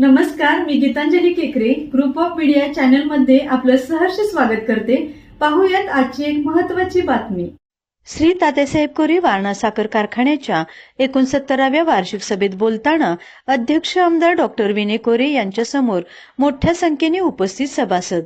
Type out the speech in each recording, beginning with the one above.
नमस्कार मी गीतांजली केकरे. Group of media चॅनलमध्ये आपलं सहर्ष स्वागत करते. पाहूयात आजची एक महत्वाची बातमी. श्री तातेसाहेब कोरे वारणा साखर कारखान्याच्या एकोणसत्तराव्या वार्षिक सभेत बोलताना अध्यक्ष आमदार डॉक्टर विनय कोरे यांच्यासमोर मोठ्या संख्येने उपस्थित सभासद.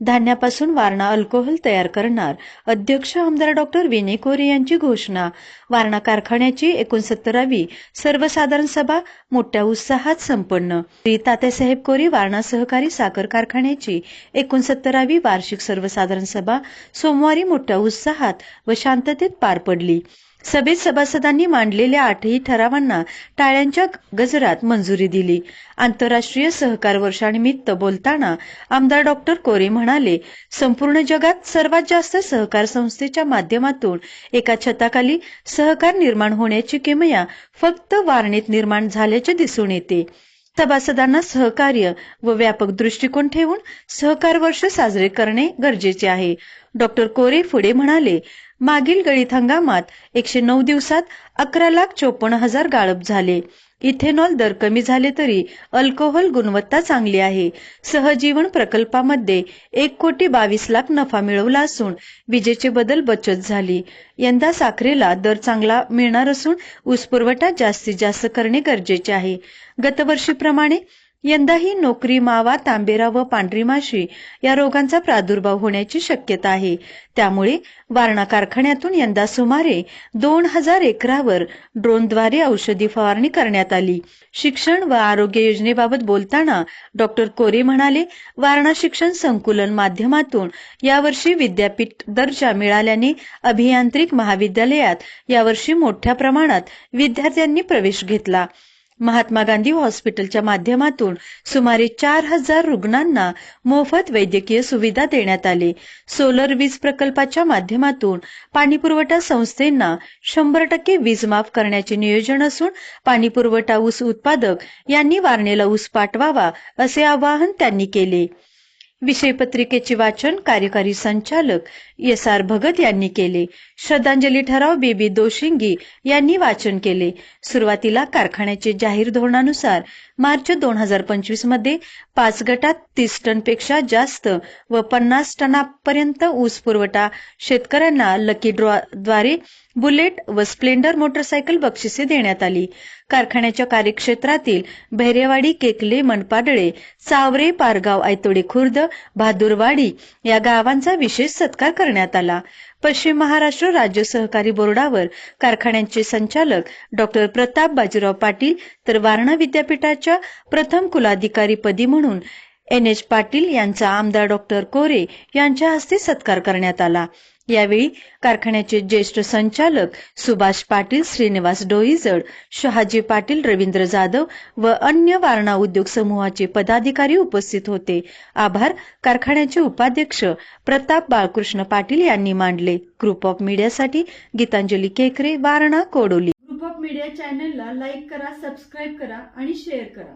धान्यापासून वारणा अल्कोहोल तयार करणार. अध्यक्ष आमदार डॉक्टर विनय कोरे यांची घोषणा. वारणा कारखान्याची एकोणसत्तरावी सर्वसाधारण सभा मोठ्या उत्साहात संपन्न. श्री तात्यासाहेब कोरे वारणा सहकारी साखर कारखान्याची एकोणसत्तरावी वार्षिक सर्वसाधारण सभा सोमवारी मोठ्या उत्साहात व शांततेत पार पडली. सभेत सभासदांनी मांडलेल्या आठही ठरावांना टाळ्यांच्या गजरात मंजुरी दिली. आंतरराष्ट्रीय सहकार वर्षानिमित्त बोलताना आमदार डॉक्टर कोरे म्हणाले संपूर्ण जगात सर्वात जास्त सहकार संस्थेच्या माध्यमातून एका छताखाली सहकार निर्माण होण्याची किमया फक्त वारणीत निर्माण झाल्याचे दिसून येते. सभासदांना सहकार्य व व्यापक दृष्टिकोन ठेवून सहकार वर्ष साजरे करणे गरजेचे आहे. डॉक्टर कोरे पुढे म्हणाले मागील गळीत हंगामात एकशे नऊ दिवसात अकरा लाख चोपन्न हजार गाळप झाले. इथेनॉल दर कमी झाले तरी अल्कोहोल गुणवत्ता चांगली आहे. सहजीवन प्रकल्पामध्ये एक कोटी बावीस लाख नफा मिळवला असून विजेचे बदल बचत झाली. यंदा साखरेला दर चांगला मिळणार असून ऊस पुरवठा जास्तीत जास्त करणे गरजेचे आहे. गतवर्षीप्रमाणे यंदाही नोकरी मावा तांबेरा व पांढरी माशी या रोगांचा प्रादुर्भाव होण्याची शक्यता आहे. त्यामुळे वारणा कारखान्यातून यंदा सुमारे दोन हजार एकरावर ड्रोनद्वारे औषधी फवारणी करण्यात आली. शिक्षण व आरोग्य योजनेबाबत बोलताना डॉक्टर कोरे म्हणाले वारणा शिक्षण संकुलन माध्यमातून यावर्षी विद्यापीठ दर्जा मिळाल्याने अभियांत्रिक महाविद्यालयात यावर्षी मोठ्या प्रमाणात विद्यार्थ्यांनी प्रवेश घेतला. महात्मा गांधी हॉस्पिटलच्या माध्यमातून सुमारे चार हजार रुग्णांना मोफत वैद्यकीय सुविधा देण्यात आली. सोलर वीज प्रकल्पाच्या माध्यमातून पाणीपुरवठा संस्थेंना शंभर टक्के वीज माफ करण्याचे नियोजन असून पाणीपुरवठा ऊस उत्पादक यांनी वारणेला ऊस पाठवावा असे आवाहन त्यांनी केले. विषयपत्रिकेचे वाचन कार्यकारी संचालक एस आर भगत यांनी केले. श्रद्धांजली ठराव बेबी दोशिंगी यांनी वाचन केले. सुरुवातीला कारखान्याचे जाहीर धोरणानुसार मार्च दोन हजार पंचवीसमध्ये पाच गटात तीस टनपेक्षा जास्त व पन्नास टनापर्यंत ऊस पुरवठा शेतकऱ्यांना लकी ड्रॉद्वारे बुलेट व स्प्लेंडर मोटरसायकल बक्षिसे देण्यात आली. कारखान्याच्या कार्यक्षेत्रातील भैरेवाडी केकले मनपाडळे चावरे पारगाव आयतोडे खुर्द बहादूरवाडी या गावांचा विशेष सत्कार करण्यात आला. पश्चिम महाराष्ट्र राज्य सहकारी बोर्डावर कारखान्यांचे संचालक डॉक्टर प्रताप बाजीराव पाटील तर वारणा विद्यापीठाच्या प्रथम कुलाधिकारी पदी म्हणून एन एच पाटील यांचा आमदार डॉक्टर कोरे यांच्या हस्ते सत्कार करण्यात आला. यावेळी कारखान्याचे ज्येष्ठ संचालक सुभाष पाटील श्रीनिवास डोईजड शहाजी पाटील रवींद्र जाधव व अन्य वारणा उद्योग समूहाचे पदाधिकारी उपस्थित होते. आभार. कारखान्याचे उपाध्यक्ष प्रताप बाळकृष्ण पाटील यांनी मांडले. Group of मीडियासाठी Geetanjali Kekare Warana Kodoli. Group of media चॅनलला लाईक करा सबस्क्राईब करा आणि शेअर करा.